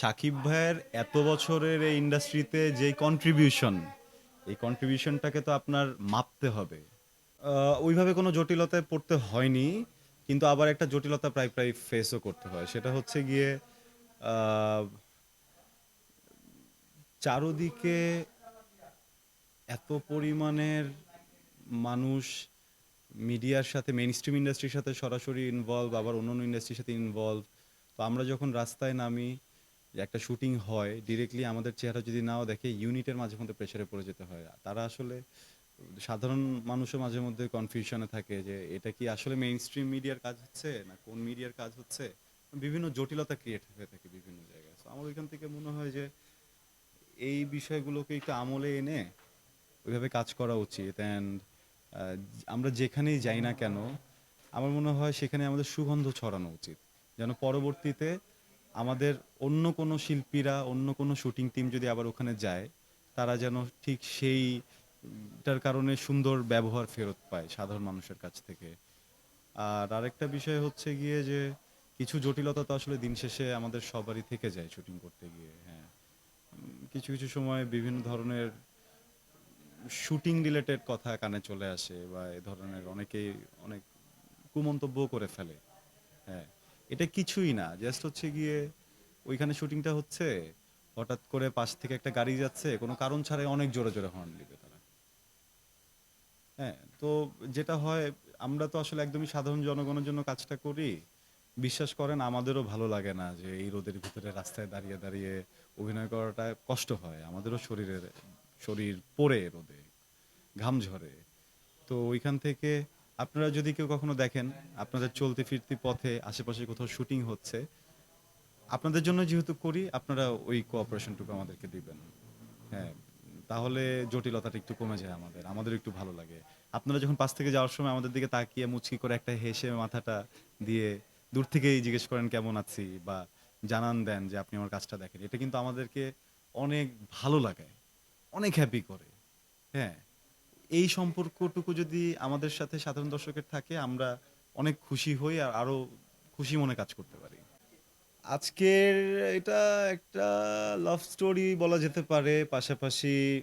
সাকিব ভাইয়ের এত বছরের এই ইন্ডাস্ট্রিতে যে কন্ট্রিবিউশন এই কন্ট্রিবিউশনটাকে তো আপনার মাপতে হবে। ওইভাবে কোনো জটিলতায় পড়তে হয়নি, কিন্তু আবার একটা জটিলতা প্রায় প্রায় ফেসও করতে হয়। সেটা হচ্ছে গিয়ে চারোদিকে এত পরিমাণের মানুষ মিডিয়ার সাথে মেইন স্ট্রিম ইন্ডাস্ট্রির সাথে সরাসরি ইনভলভ আবার অন্য অন্য ইন্ডাস্ট্রির সাথে ইনভলভ তো আমরা যখন রাস্তায় নামি একটা শুটিং হয় ডিরেক্টলি আমাদের চেহারা যদি নাও দেখে ইউনিটের মাঝে মধ্যে প্রেশারে পড়ে যেতে হয়। তারা আসলে সাধারণ মানুষের মাঝে মধ্যে কনফিউশনে থাকে যে এটা কি আসলে মেইন স্ট্রিম মিডিয়ার কাজ হচ্ছে না কোন মিডিয়ার কাজ হচ্ছে? বিভিন্ন জটিলতা ক্রিয়েট হয়ে থাকে বিভিন্ন জায়গায়। তো আমার ওইখান থেকে মনে হয় যে এই বিষয়গুলোকে একটু আমলে এনে ওইভাবে কাজ করা উচিত। অ্যান্ড আমরা যেখানেই যাই না কেন, আমার মনে হয় সেখানে আমাদের সুগন্ধ ছড়ানো উচিত। যেন পরবর্তীতে আমাদের অন্য কোনো শিল্পীরা, অন্য কোনো শুটিং টিম যদি আবার ওখানে যায়, তারা যেন ঠিক সেইটার কারণে সুন্দর ব্যবহার ফেরত পায় সাধারণ মানুষের কাছ থেকে। আর আরেকটা বিষয় হচ্ছে গিয়ে যে কিছু জটিলতা তো আসলে দিন শেষে আমাদের সবারই থেকে যায় শুটিং করতে গিয়ে হ্যাঁ। কিছু কিছু সময় বিভিন্ন ধরনের শুটিং রিলেটেড কথা কানে চলে আসে বা এ ধরনের অনেকেই অনেক কুমন্তব্য করে ফেলে হ্যাঁ। এটা কিছুই না জাস্ট হচ্ছে গিয়ে ওইখানে শুটিংটা হচ্ছে, হঠাৎ করে পাশ থেকে একটা গাড়ি যাচ্ছে, কোনো কারণ ছাড়াই অনেক জোরে জোরে হর্ন দিবে তারা। হ্যাঁ তো যেটা হয়, আমরা তো আসলে একদমই সাধারণ জনগণের জন্য কাজটা করি। বিশ্বাস করেন, আমাদেরও ভালো লাগে না যে এই রোদের ভিতরে রাস্তায় দাঁড়িয়ে দাঁড়িয়ে অভিনয় করাটা কষ্ট হয়। আমাদেরও শরীরের, শরীর পড়ে রোদে, ঘাম ঝরে। তো ওইখান থেকে আপনারা যদি কেউ কখনো দেখেন আপনাদের চলতে ফিরতি পথে আশেপাশে কোথাও শুটিং হচ্ছে, আপনাদের জন্য যেহেতু করি, আপনারা ওই কোঅপারেশনটুকু আমাদেরকে দিবেন। হ্যাঁ তাহলে জটিলতাটা একটু কমে যায় আমাদের আমাদের একটু ভালো লাগে। আপনারা যখন পাশ থেকে যাওয়ার সময় আমাদের দিকে তাকিয়ে মুচকি করে একটা হেসে মাথাটা দিয়ে দূর থেকেই জিজ্ঞেস করেন, কেমন আছি? বা জানান দেন যে, আপনি আমার কাজটা দেখেন। এটা কিন্তু আমাদেরকে অনেক ভালো লাগে অনেক হ্যাপি করে। হ্যাঁ এই সম্পর্কটুকু যদি আমাদের সাথে সাধারণ দর্শকের থাকে, আমরা অনেক খুশি হই আর আরও খুশি মনে কাজ করতে পারি। আজকের এটা একটা লাভ স্টোরি বলা যেতে পারে। পাশাপাশি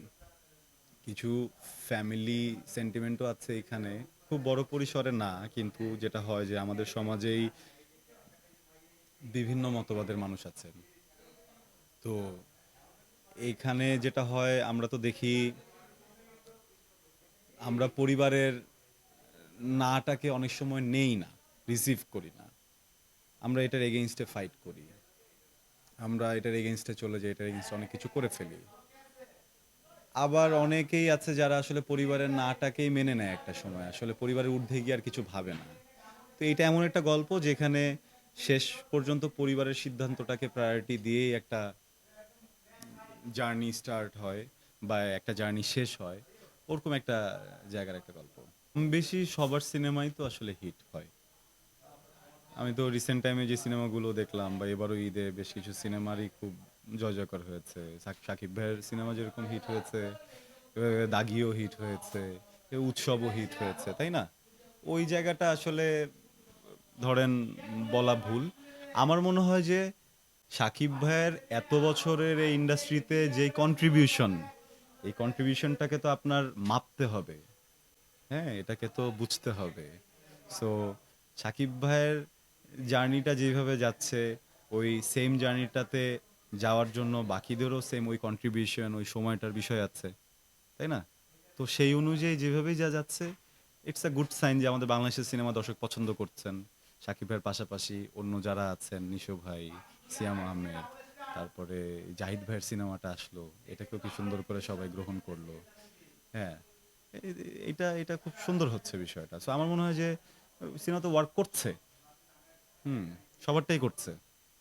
কিছু ফ্যামিলি সেন্টিমেন্টও আছে এখানে। খুব বড় পরিসরে না, কিন্তু যেটা হয় যে আমাদের সমাজেই বিভিন্ন মতবাদের মানুষ আছেন। তো এইখানে যেটা হয়, আমরা তো দেখি আমরা পরিবারের নাটাকে অনেক সময় নেই না রিসিভ করি না। আমরা এটার এগেইনস্টে ফাইট করি। আমরা এটার এগেইনস্টে চলে যাই, এটার এগেইনস্টে অনেক কিছু করে ফেলি। আবার অনেকেই আছে যারা আসলে পরিবারের নাটাকেই মেনে নেয় একটা সময়। আসলে পরিবারের ঊর্ধ্বে গিয়ে আর কিছু ভাবে না। তো এটা এমন একটা গল্প যেখানে শেষ পর্যন্ত পরিবারের সিদ্ধান্তটাকে প্রায়োরিটি দিয়েই একটা জার্নি স্টার্ট হয় বা একটা জার্নি শেষ হয়। ওরকম একটা জায়গার একটা গল্প। বেশি সবার সিনেমাই তো আসলে হিট হয়। আমি তো রিসেন্ট টাইমে যে সিনেমাগুলো দেখলাম বা এবারও ঈদে বেশ কিছু সিনেমারই খুব জয় জয়কর হয়েছে সাকিব ভাইয়ের সিনেমা যেরকম হিট হয়েছে দাগিও হিট হয়েছে উৎসবও হিট হয়েছে, তাই না? ওই জায়গাটা আসলে, ধরেন, বলা ভুল। আমার মনে হয় যে, সাকিব ভাইয়ের এত বছরের এই ইন্ডাস্ট্রিতে যে কন্ট্রিবিউশন এই কন্ট্রিবিউশনটাকে তো আপনার মাপতে হবে। হ্যাঁ এটাকে তো বুঝতে হবে। সো সাকিব ভাইয়ের জার্নিটা যেভাবে যাচ্ছে, ওই সেম জার্নিটাতে যাওয়ার জন্য বাকিদেরও সেম ওই কন্ট্রিবিউশন ওই সময়টার বিষয় আছে, তাই না? তো সেই অনুযায়ী যেভাবেই যা যাচ্ছে ইটস আ গুড সাইন যে আমাদের বাংলাদেশের সিনেমা দর্শক পছন্দ করছেন। সাকিব ভাইয়ের পাশাপাশি অন্য যারা আছেন, নিশো ভাই, সিয়াম আহমেদ তারপরে জাহিদ ভাইয়ের সিনেমাটা আসলো, এটাকেও কি সুন্দর করে সবাই গ্রহণ করল। হ্যাঁ এটা এটা খুব সুন্দর হচ্ছে বিষয়টা। সো আমার মনে হয় যে, সিনেমা তো ওয়ার্ক করছে। হুম, সবারটাই করছে।